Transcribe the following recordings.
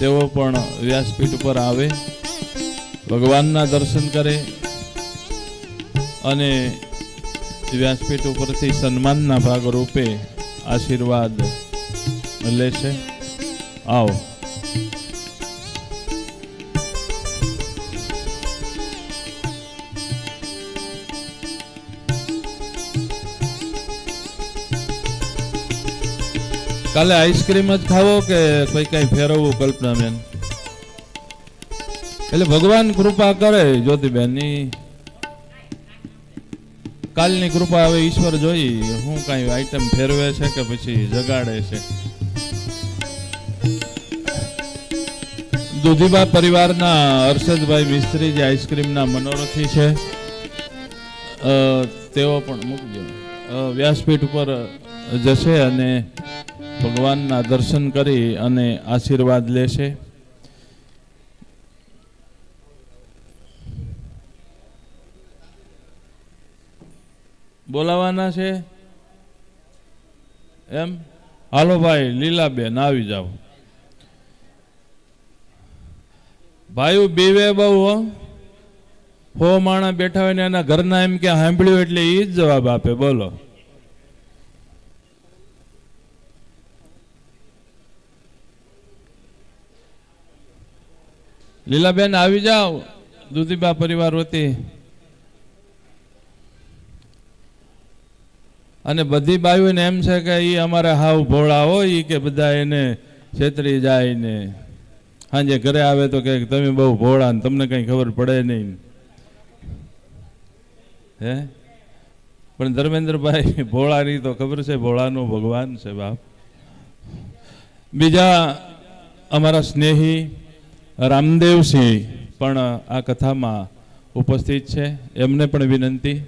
તેઓ પણ વ્યાસપીઠ ઉપર આવે, ભગવાનના દર્શન કરે અને વ્યાસપીઠ ઉપરથી સન્માનના ભાગરૂપે આશીર્વાદ લેશે આવો. કાલે આઈસ્ક્રીમ જ ખાવો કે કોઈ કઈ ફેરવવું કલ્પનાબેન? એટલે ભગવાન કૃપા કરે જ્યોતિબેનની કાલની કૃપા હવે ઈશ્વર જોઈ હું કઈ આઈટમ ફેરવે છે કે પછી જગાડે છે? દુધીબા પરિવારના હર્ષદભાઈ મિસ્ત્રી જે આઈસ્ક્રીમના મનોરથી છે તેઓ પણ મૂકજો. વ્યાસપીઠ ઉપર જશે અને ભગવાનના દર્શન કરી અને આશીર્વાદ લેશે. બોલાવાના છે? એમ? હાલો ભાઈ, લીલાબેન, આવી જાઓ. ભાઈ બીવે બહુ, હો. માણા બેઠા હોય ને એના ઘરના એમ કે સાંભળ્યું એટલે એ જ જવાબ આપે, બોલો. લીલાબેન, આવી જાઓ. દુધીબા પરિવાર વતી. અને બધી બાયુને એમ છે કે એ અમારે હાવ ભોળા હોય કે બધા એને છેતરી જાય ને. સાંજે ઘરે આવે તો કે તમે બહુ ભોળા ને તમને કઈ ખબર પડે નહીં. હે? પણ ધર્મેન્દ્રભાઈ, ભોળાની તો ખબર છે, ભોળાનો ભગવાન છે બાપ. બીજા અમારા સ્નેહી રામદેવસિંહ પણ આ કથામાં ઉપસ્થિત છે. એમને પણ વિનંતી.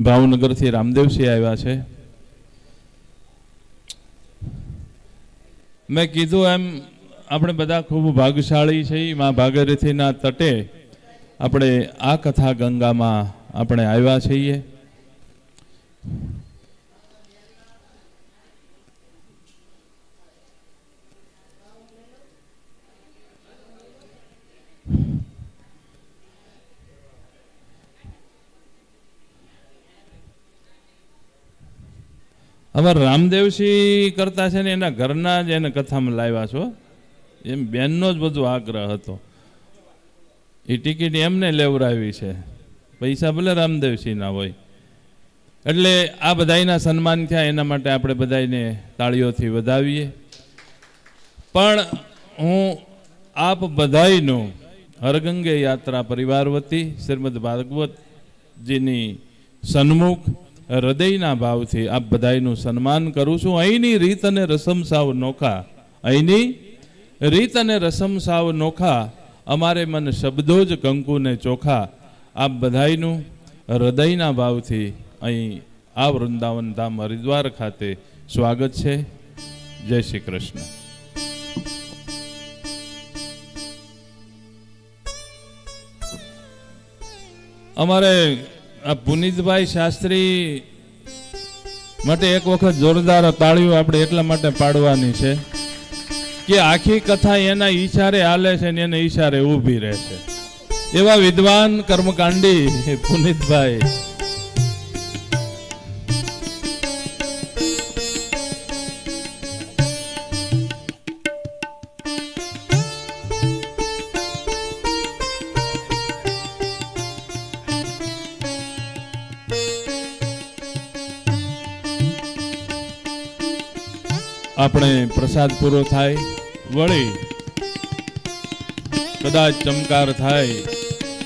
ભાવનગરથી રામદેવસિંહ આવ્યા છે. મેં કીધું એમ, આપણે બધા ખૂબ ભાગશાળી છીએ માં ભાગીરથીના તટે આપણે આ કથા ગંગામાં આપણે આવ્યા છીએ. અમારા રામદેવસિંહ કરતા છે ને એના ઘરના જ એને કથામાં લાવ્યા છો. એમ બેનનો જ બધો આગ્રહ હતો. એ ટિકિટ એમને લેવડાવી છે. પૈસા ભલે રામદેવસિંહના હોય. એટલે આ બધાયના સન્માન થયા, એના માટે આપણે બધાને તાળીઓથી વધાવીએ. પણ હું આપ બધાઈનું હરગંગે યાત્રા પરિવાર વતી, શ્રીમદ ભાગવતજીની સન્મુખ હૃદયના ભાવથી આપ બધાનું સન્માન કરું છું. અહીંની રીત અને રસમ સાવ નોખા. અહીંની રીત અને રસમ સાવ નોખા. અમારે મન શબ્દો જ કંકુને ચોખા. આપ બધાનું હૃદયના ભાવથી અહીં આ વૃંદાવન ધામ હરિદ્વાર ખાતે સ્વાગત છે. જય શ્રી કૃષ્ણ. અમારે પુનિતભાઈ શાસ્ત્રી માટે એક વખત જોરદાર તાળીઓ આપણે એટલા માટે પાડવાની છે કે આખી કથા એના ઈશારે હાલે છે ને એને ઈશારે ઊભી રહે છે. એવા વિદ્વાન કર્મકાંડી પુનિતભાઈ. આપણે પ્રસાદ પૂરો થાય, વળી કદાચ ચમકાર થાય,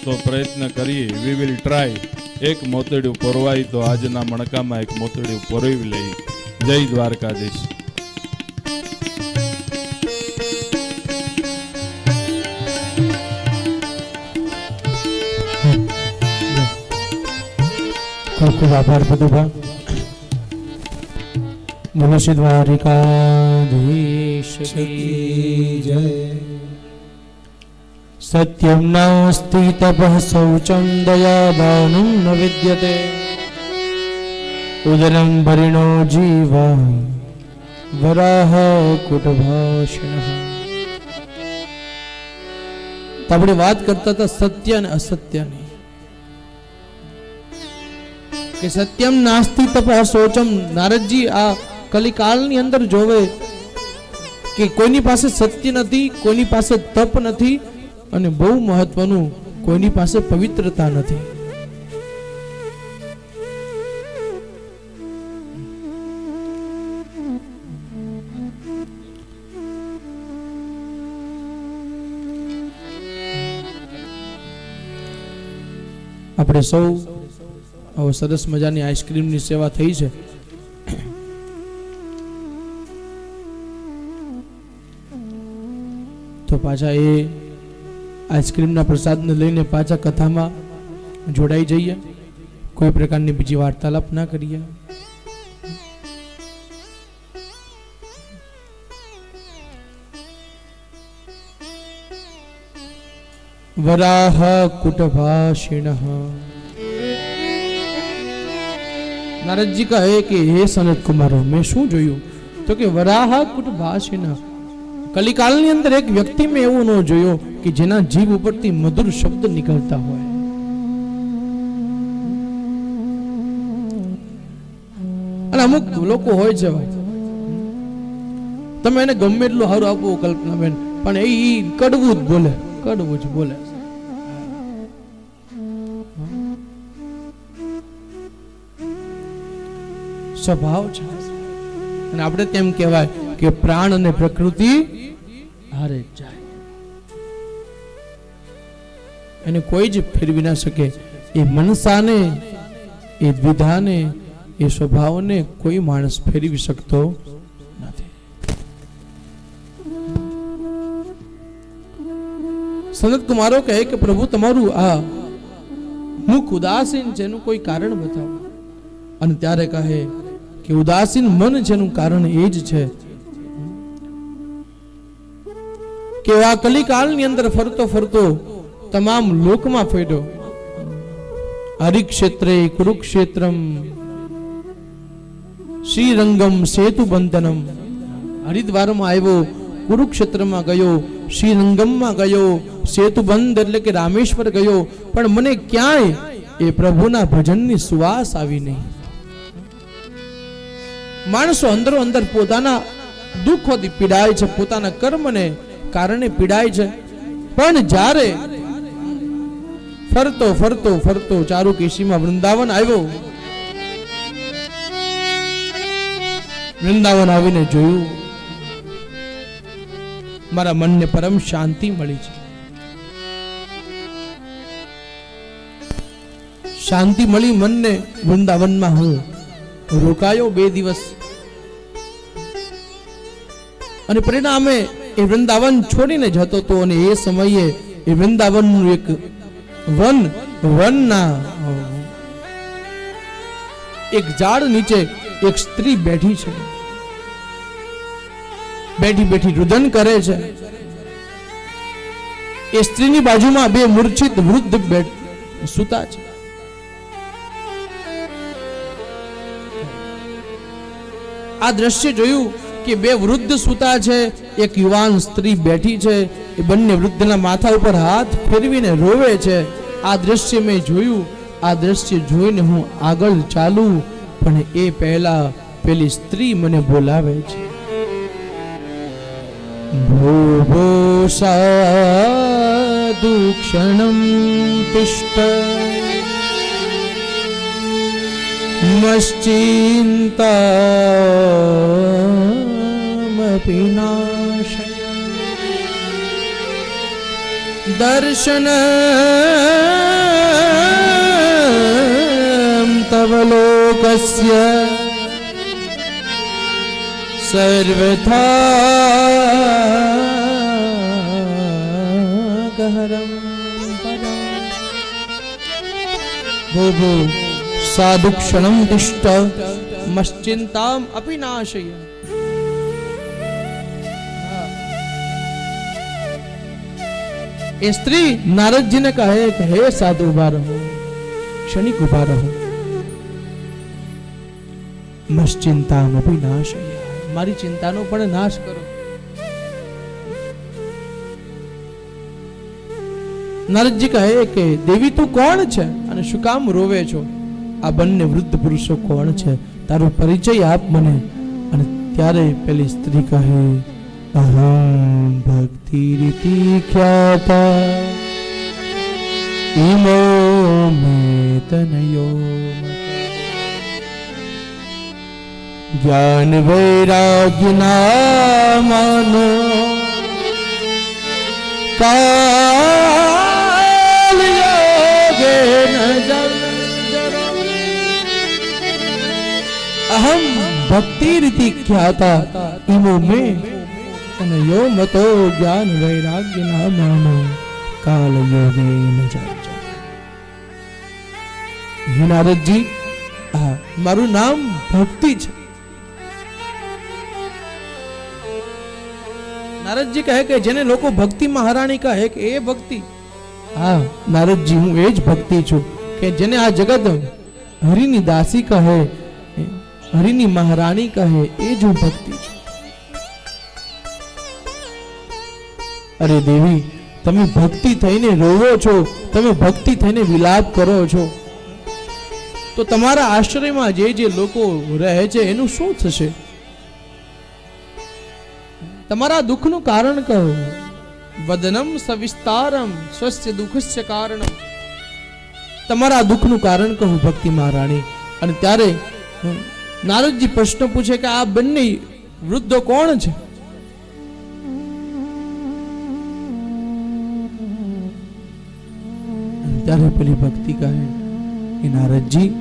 તો પ્રયત્ન કરીએ. વી વિલ ટ્રાય એક મોતડ્યું પોરવાય તો આજના મણકામાં એક મોતડ્યું પોરવી લઈ. જય દ્વારકાધીશ. ખૂબ ખૂબ આભાર બોલો શ્રી દ્વારિકાધીશ કી જય સત્યમ નાસ્તિ તપઃ શૌચમ દયાદાનું ન વિદ્યતે ઉદરમ ભરિણો જીવ વરાહ કુટભાષણ તો આપણે વાત કરતા હતા સત્ય અને અસત્યની કે સત્યમ નાસ્તિ તપ સોચમ નારદજી આ કલિકાલની અંદર જોવે કે કોઈની પાસે સત્ય નથી, કોઈની પાસે તપ નથી અને બહુ મહત્વનું, કોઈની પાસે પવિત્રતા નથી. આપણે સૌ સરસ મજાની આઈસ્ક્રીમની સેવા થઈ છે. તો પાછા એ આઈસ્ક્રીમના પ્રસાદને લઈને પાછા કથામાં જોડાઈ જઈએ. કોઈ પ્રકારની બીજી વાર્તાલાપ ના કરીએ. વરાહ કુટભાષિણ. નારદજી કહે કે, હે સનત કુમારો મેં શું જોયું? તો કે, વરાહ કુટભાષિણ. કલિકાલની અંદર એક વ્યક્તિ મેં એવું ન જોયો કે જેના જીભ ઉપરથી મધુર શબ્દ નીકળતા હોય. અને અમુક લોકો હોય છે. તમે એને ગમે એટલું સારું આપો કલ્પનાબેન પણ એ કડવું જ બોલે, કડવું જ બોલે. સ્વભાવ છે. અને આપણે તેમ કહેવાય કે પ્રાણ અને પ્રકૃતિ હારે જાય. એને કોઈ જ ફેરવી ના શકે. એ મનસાને, એ દ્વિધાને, એ સ્વભાવને કોઈ માણસ ફેરવી શકતો નથી. કુમારો કહે કે, પ્રભુ, તમારું આ મુખ ઉદાસીન એનું કોઈ કારણ બતાવો. અને ત્યારે કહે કે, ઉદાસીન મન જેનું કારણ એ જ છે કે આ કલિકાલની અંદર ફરતો ફરતો તમામ લોકમાં ફર્યો. હરિક્ષેત્રે કુરુક્ષેત્રમ, શ્રીરંગમ સેતુ બંધનમ હરિદ્વારમાં આવ્યો, કુરુક્ષેત્રમાં ગયો, શ્રીરંગમમાં ગયો, સેતુબંધ એટલે કે રામેશ્વર ગયો. પણ મને ક્યાંય એ પ્રભુના ભજનની સુવાસ આવી નહીં. માણસો અંદરો અંદર પોતાના દુઃખોથી પીડાય છે, પોતાના કર્મને કારણે પીડાય છે. પણ જ્યારે ફરતો ફરતો ફરતો ચારુકેશીમાં વૃંદાવન આવ્યો, વૃંદાવન આવીને જોયું, મારા મનને પરમ શાંતિ મળી છે. શાંતિ મળી મનને વૃંદાવનમાં હું રોકાયો બે દિવસ. અને પરિણામે એ વૃંદાવન છોડીને જતો હતો અને એ સમયે એ વૃંદાવનનું એક વન, વનના, એક ઝાડ નીચે એક સ્ત્રી બેઠી છે. બેઠી બેઠી રુદન કરે છે. એ સ્ત્રીની બાજુમાં બે મૂર્છિત વૃદ્ધ સુતા છે. આ દ્રશ્ય જોયું કે બે વૃદ્ધ સૂતા છે, એક યુવાન સ્ત્રી બેઠી છે, એ બંને વૃદ્ધના માથા ઉપર હાથ ફેરવીને રોવે છે. આ દ્રશ્ય મેં જોયું, આ દ્રશ્ય જોઈને હું આગળ ચાલું, પણ એ પહેલા પેલી સ્ત્રી મને બોલાવે છે. ભો સાધુ ક્ષણમ મશ્ચિંતામપि નાશય દર્શન તવ લોકસ્ય સર્વથા ગહરમ ભૂ ભો સાધુ ક્ષણમ તિષ્ઠ મશ્ચિંતામ અપી નાશય એ સ્ત્રી નારદજીને કહે કે હે સાધુ ઊભા રહો ક્ષણિક ઊભા રહો મશ્ચિંતામ અપી નાશય મારી ચિંતાનો પણ નાશ કરો નારદજી કહે કે દેવી તું કોણ છે અને શું કામ રોવે છો આ બંને વૃદ્ધ પુરુષો કોણ છે? તારો પરિચય આપ મને. અને ત્યારે પેલી સ્ત્રી કહે અહમ ભક્તિ રીતિ ખ્યાતા. ઇમો મે તનયો જ્ઞાન વૈરાગ્ય નામાનો કાલ ભક્તિ રીતિ ખ્યાતા ઇમો મે અને યો મતો જ્ઞાન વૈરાગ્ય નામાનો કાલ યોગે ન હે નારદજી મારું નામ ભક્તિ છે. નારદજી કહે કે જેને લોકો ભક્તિ મહારાણી કહે કે એ ભક્તિ. હા, નારદજી, હું એ જ ભક્તિ છું કે જેને આ જગત હરિની દાસી કહે હરિની મહારાણી કહે, એ જ ભક્તિ છે. અરે દેવી, તમે ભક્તિ થઈને રોવો છો, તમે ભક્તિ થઈને વિલાપ કરો છો. તો તમારા આશ્રયમાં જે જે લોકો રહે છે, એનું શું થશે? તમારા દુઃખનું કારણ કહો. વદનમ સવિસ્તારમ સ્વસ્ય દુઃખસ્ય કારણમ. તમારા દુઃખનું કારણ કહું ભક્તિ મહારાણી. અને ત્યારે નારદજી પ્રશ્ન પૂછે કે આ બંને વૃદ્ધો કોણ છે? ત્યારે પેલી ભક્તિ કહે કે નારદજી,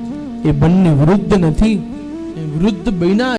એ બંને વૃદ્ધ નથી વૃદ્ધ બન્યા